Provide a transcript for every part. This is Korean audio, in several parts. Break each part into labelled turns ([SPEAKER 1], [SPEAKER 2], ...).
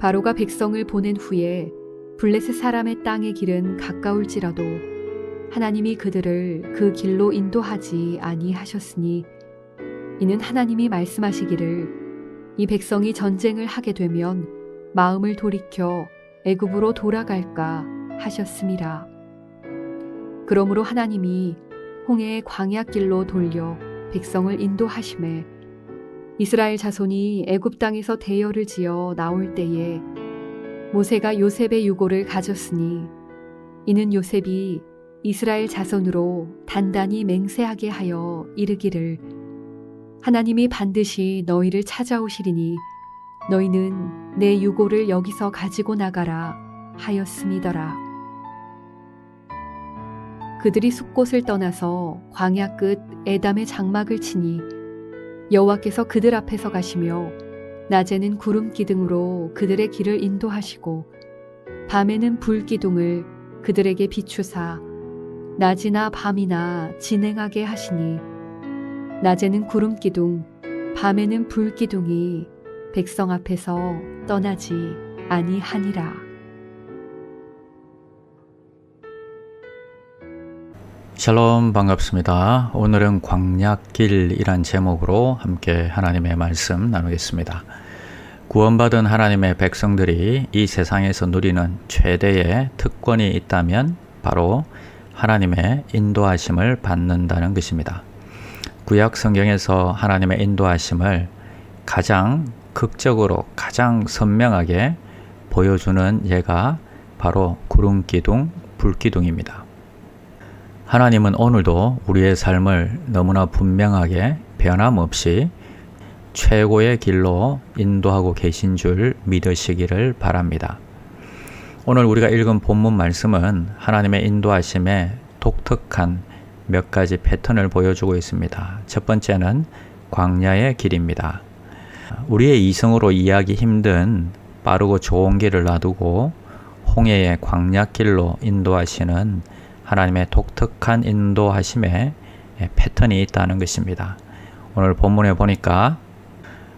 [SPEAKER 1] 바로가 백성을 보낸 후에 블레셋 사람의 땅의 길은 가까울지라도 하나님이 그들을 그 길로 인도하지 아니하셨으니 이는 하나님이 말씀하시기를 이 백성이 전쟁을 하게 되면 마음을 돌이켜 애굽으로 돌아갈까 하셨음이라. 그러므로 하나님이 홍해의 광야길로 돌려 백성을 인도하심에 이스라엘 자손이 애굽 땅에서 대열을 지어 나올 때에 모세가 요셉의 유고를 가졌으니 이는 요셉이 이스라엘 자손으로 단단히 맹세하게 하여 이르기를 하나님이 반드시 너희를 찾아오시리니 너희는 내 유고를 여기서 가지고 나가라 하였음이더라. 그들이 숲곳을 떠나서 광야 끝 에담의 장막을 치니 여호와께서 그들 앞에서 가시며 낮에는 구름 기둥으로 그들의 길을 인도하시고 밤에는 불 기둥을 그들에게 비추사 낮이나 밤이나 진행하게 하시니 낮에는 구름 기둥 밤에는 불 기둥이 백성 앞에서 떠나지 아니하니라.
[SPEAKER 2] 샬롬 반갑습니다. 오늘은 광약길이란 제목으로 함께 하나님의 말씀 나누겠습니다. 구원받은 하나님의 백성들이 이 세상에서 누리는 최대의 특권이 있다면 바로 하나님의 인도하심을 받는다는 것입니다. 구약 성경에서 하나님의 인도하심을 가장 극적으로 가장 선명하게 보여주는 예가 바로 구름 기둥, 불 기둥입니다. 하나님은 오늘도 우리의 삶을 너무나 분명하게 변함없이 최고의 길로 인도하고 계신 줄 믿으시기를 바랍니다. 오늘 우리가 읽은 본문 말씀은 하나님의 인도하심에 독특한 몇 가지 패턴을 보여주고 있습니다. 첫 번째는 광야의 길입니다. 우리의 이성으로 이해하기 힘든 빠르고 좋은 길을 놔두고 홍해의 광야길로 인도하시는 하나님의 독특한 인도하심에 패턴이 있다는 것입니다. 오늘 본문에 보니까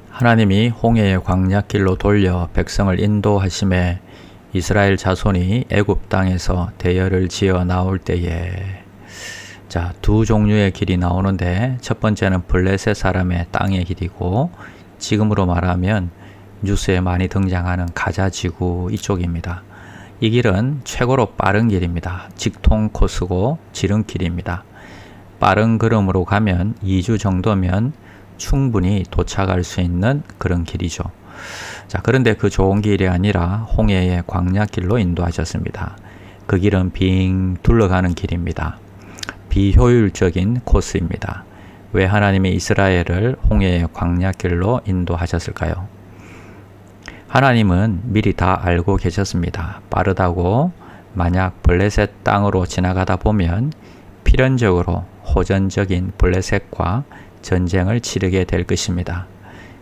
[SPEAKER 2] 하나님이 홍해의 광야길로 돌려 백성을 인도하심에 이스라엘 자손이 애굽 땅에서 대열을 지어 나올 때에 자, 두 종류의 길이 나오는데 첫 번째는 블레셋 사람의 땅의 길이고 지금으로 말하면 뉴스에 많이 등장하는 가자 지구 이쪽입니다. 이 길은 최고로 빠른 길입니다. 직통 코스고 지름길입니다. 빠른 걸음으로 가면 2주 정도면 충분히 도착할 수 있는 그런 길이죠. 자, 그런데 그 좋은 길이 아니라 홍해의 광야길로 인도하셨습니다. 그 길은 빙 둘러가는 길입니다. 비효율적인 코스입니다. 왜 하나님이 이스라엘을 홍해의 광야길로 인도하셨을까요? 하나님은 미리 다 알고 계셨습니다. 빠르다고 만약 블레셋 땅으로 지나가다 보면 필연적으로 호전적인 블레셋과 전쟁을 치르게 될 것입니다.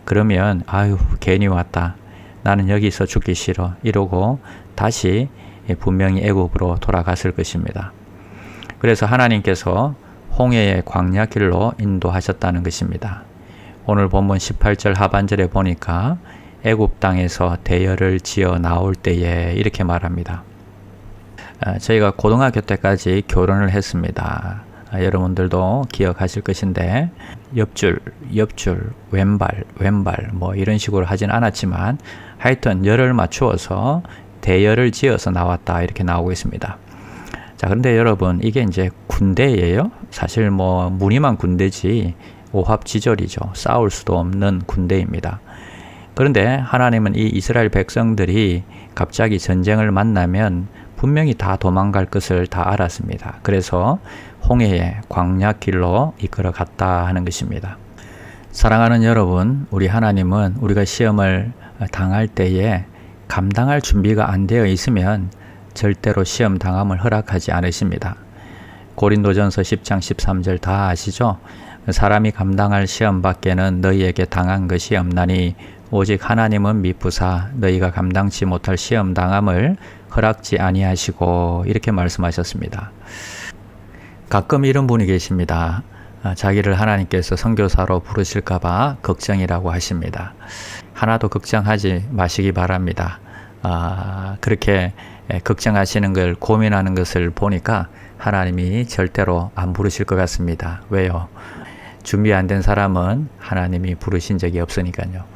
[SPEAKER 2] 그러면 아유 괜히 왔다. 나는 여기서 죽기 싫어. 이러고 다시 분명히 애굽으로 돌아갔을 것입니다. 그래서 하나님께서 홍해의 광야길로 인도하셨다는 것입니다. 오늘 본문 18절 하반절에 보니까 애굽 땅에서 대열을 지어 나올 때에 이렇게 말합니다. 아, 저희가 고등학교 때까지 결혼을 했습니다. 아, 여러분들도 기억하실 것인데 옆줄, 옆줄, 왼발, 왼발 뭐 이런 식으로 하진 않았지만 하여튼 열을 맞추어서 대열을 지어서 나왔다 이렇게 나오고 있습니다. 자, 그런데 여러분, 이게 이제 군대예요. 사실 뭐 무늬만 군대지 오합지졸이죠. 싸울 수도 없는 군대입니다. 그런데 하나님은 이 이스라엘 백성들이 갑자기 전쟁을 만나면 분명히 다 도망갈 것을 다 알았습니다. 그래서 홍해의 광야길로 이끌어 갔다 하는 것입니다. 사랑하는 여러분, 우리 하나님은 우리가 시험을 당할 때에 감당할 준비가 안 되어 있으면 절대로 시험 당함을 허락하지 않으십니다. 고린도전서 10장 13절 다 아시죠? 사람이 감당할 시험 밖에는 너희에게 당한 것이 없나니 오직 하나님은 미쁘사 너희가 감당치 못할 시험 당함을 허락지 아니하시고 이렇게 말씀하셨습니다. 가끔 이런 분이 계십니다. 자기를 하나님께서 선교사로 부르실까봐 걱정이라고 하십니다. 하나도 걱정하지 마시기 바랍니다. 아, 그렇게 에, 걱정하시는 걸 고민하는 것을 보니까 하나님이 절대로 안 부르실 것 같습니다. 왜요? 준비 안 된 사람은 하나님이 부르신 적이 없으니까요.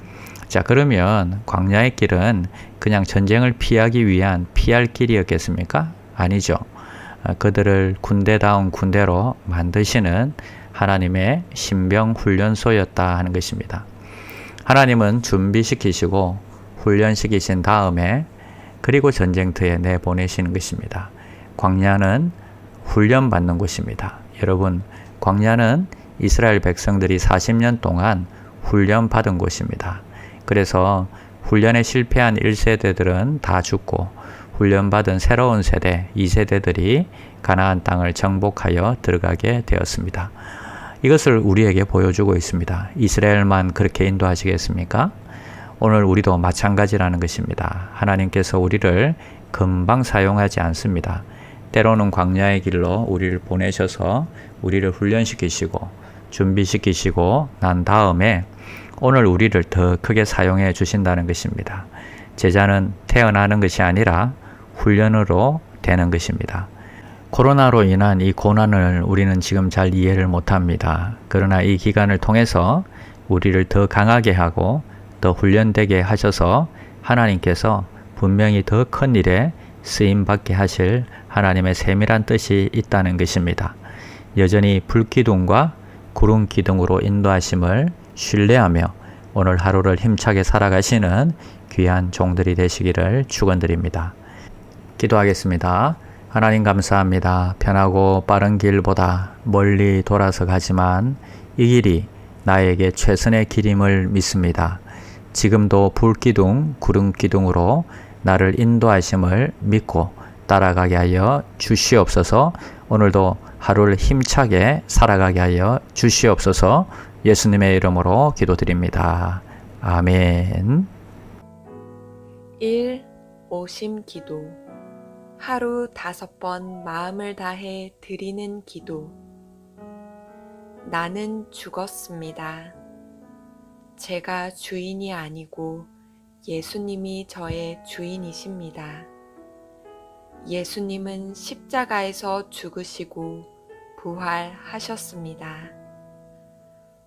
[SPEAKER 2] 자, 그러면 광야의 길은 그냥 전쟁을 피하기 위한 피할 길이었겠습니까? 아니죠. 아, 그들을 군대다운 군대로 만드시는 하나님의 신병 훈련소였다 하는 것입니다. 하나님은 준비시키시고 훈련시키신 다음에 그리고 전쟁터에 내보내시는 것입니다. 광야는 훈련받는 곳입니다. 여러분, 광야는 이스라엘 백성들이 40년 동안 훈련받은 곳입니다. 그래서 훈련에 실패한 1세대들은 다 죽고 훈련받은 새로운 세대 2세대들이 가나안 땅을 정복하여 들어가게 되었습니다. 이것을 우리에게 보여주고 있습니다. 이스라엘만 그렇게 인도하시겠습니까? 오늘 우리도 마찬가지라는 것입니다. 하나님께서 우리를 금방 사용하지 않습니다. 때로는 광야의 길로 우리를 보내셔서 우리를 훈련시키시고 준비시키시고 난 다음에 오늘 우리를 더 크게 사용해 주신다는 것입니다. 제자는 태어나는 것이 아니라 훈련으로 되는 것입니다. 코로나로 인한 이 고난을 우리는 지금 잘 이해를 못합니다. 그러나 이 기간을 통해서 우리를 더 강하게 하고 더 훈련되게 하셔서 하나님께서 분명히 더 큰 일에 쓰임 받게 하실 하나님의 세밀한 뜻이 있다는 것입니다. 여전히 불기둥과 구름 기둥으로 인도하심을 신뢰하며 오늘 하루를 힘차게 살아가시는 귀한 종들이 되시기를 축원드립니다. 기도하겠습니다. 하나님 감사합니다. 편하고 빠른 길보다 멀리 돌아서 가지만 이 길이 나에게 최선의 길임을 믿습니다. 지금도 불기둥, 구름기둥으로 나를 인도하심을 믿고 따라가게 하여 주시옵소서 오늘도 하루를 힘차게 살아가게 하여 주시옵소서 예수님의 이름으로 기도드립니다. 아멘.
[SPEAKER 3] 1. 오심 기도 하루 다섯 번 마음을 다해 드리는 기도 나는 죽었습니다. 제가 주인이 아니고 예수님이 저의 주인이십니다. 예수님은 십자가에서 죽으시고 부활하셨습니다.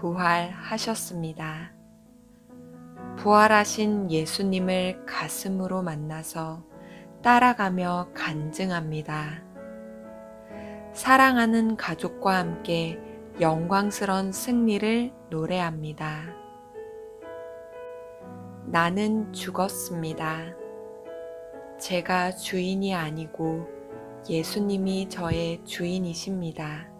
[SPEAKER 3] 부활하셨습니다. 부활하신 예수님을 가슴으로 만나서 따라가며 간증합니다. 사랑하는 가족과 함께 영광스런 승리를 노래합니다. 나는 죽었습니다. 제가 주인이 아니고 예수님이 저의 주인이십니다.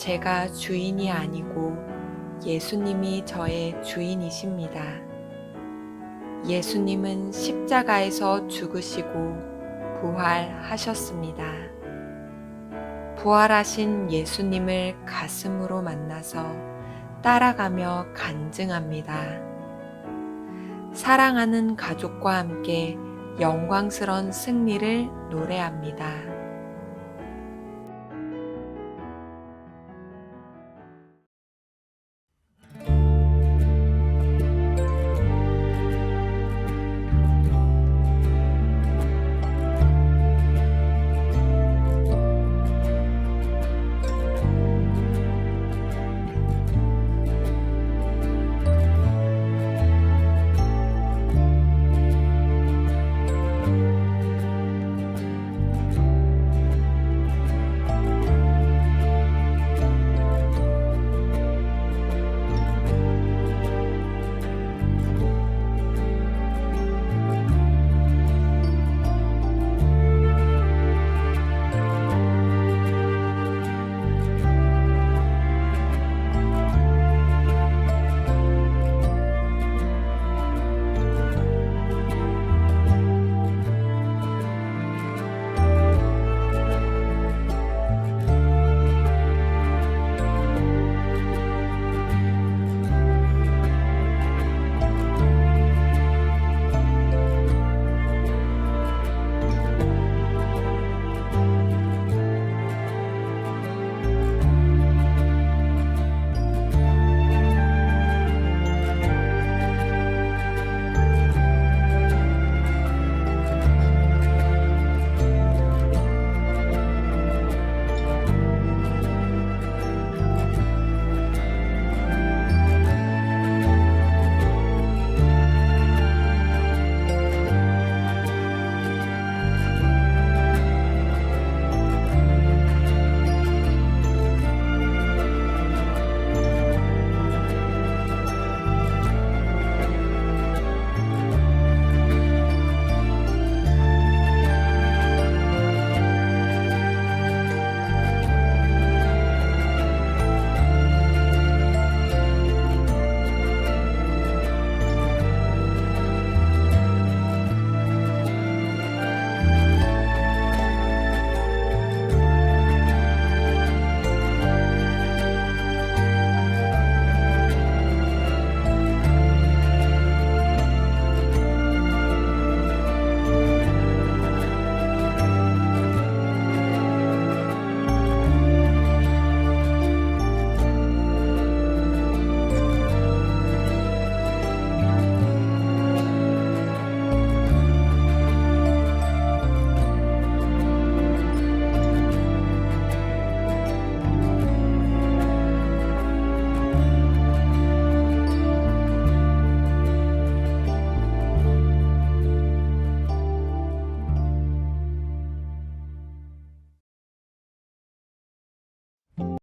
[SPEAKER 3] 제가 주인이 아니고 예수님이 저의 주인이십니다. 예수님은 십자가에서 죽으시고 부활하셨습니다. 부활하신 예수님을 가슴으로 만나서 따라가며 간증합니다. 사랑하는 가족과 함께 영광스런 승리를 노래합니다.